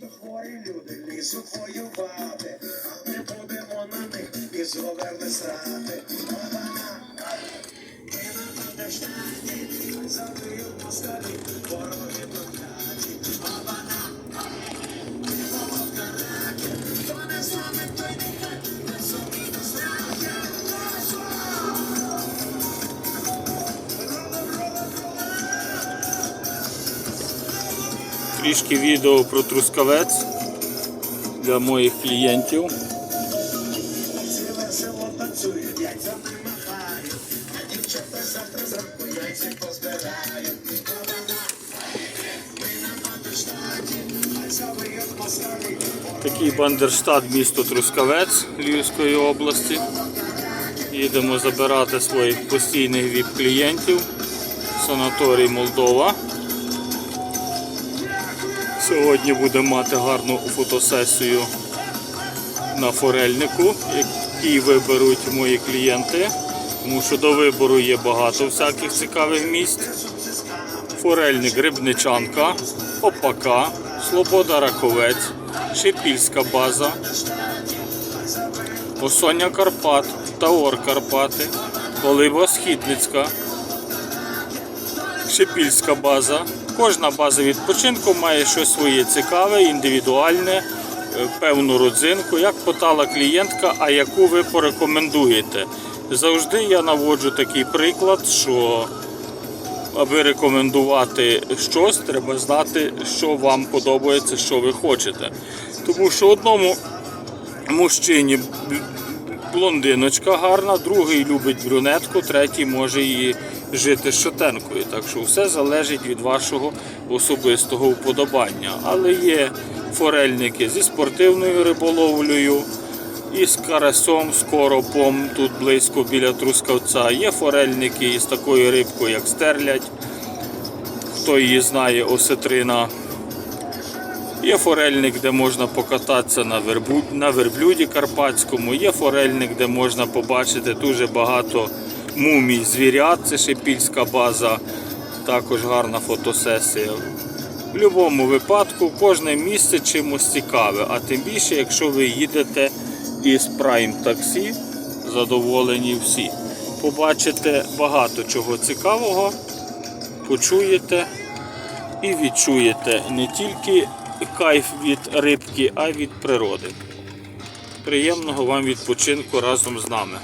то хворі люди лізуть воювати, а ми будемо на них і зоверни срати. Опана! Ми на Бандерштаті, завдують москалі, вороги Трішки відео про трускавець для моїх клієнтів. Такий бандерштат місто Трускавець Львівської області. Їдемо забирати своїх постійних віп-клієнтів. Санаторій Молдова. Сьогодні будемо мати гарну фотосесію на форельнику, який виберуть мої клієнти. Тому що до вибору є багато всяких цікавих місць. Форельник Рибничанка, Опака, Слобода Раковець, Шипільська база, Осоня Карпат, Таор Карпати, Олива Східницька, Шипільська база. Кожна база відпочинку має щось своє цікаве, індивідуальне, е, певну родзинку, як питала клієнтка, а яку ви порекомендуєте. Завжди я наводжу такий приклад, що аби рекомендувати щось, треба знати, що вам подобається, що ви хочете. Тому що одному мужчині блондиночка гарна, другий любить брюнетку, третій може її жити шатенкою. Так що все залежить від вашого особистого вподобання. Але є форельники зі спортивною риболовлею. І з карасом, з коропом, тут близько біля Трускавця. Є форельники із такою рибкою, як стерлядь. Хто її знає, осетрина. Є форельник, де можна покататися на верблюді карпатському. Є форельник, де можна побачити дуже багато мумій звірят. Це шипільська база. Також гарна фотосесія. В будь-якому випадку кожне місце чимось цікаве, а тим більше, якщо ви їдете із Prime таксі, задоволені всі. Побачите багато чого цікавого, почуєте і відчуєте не тільки кайф від рибки, а й від природи. Приємного вам відпочинку разом з нами.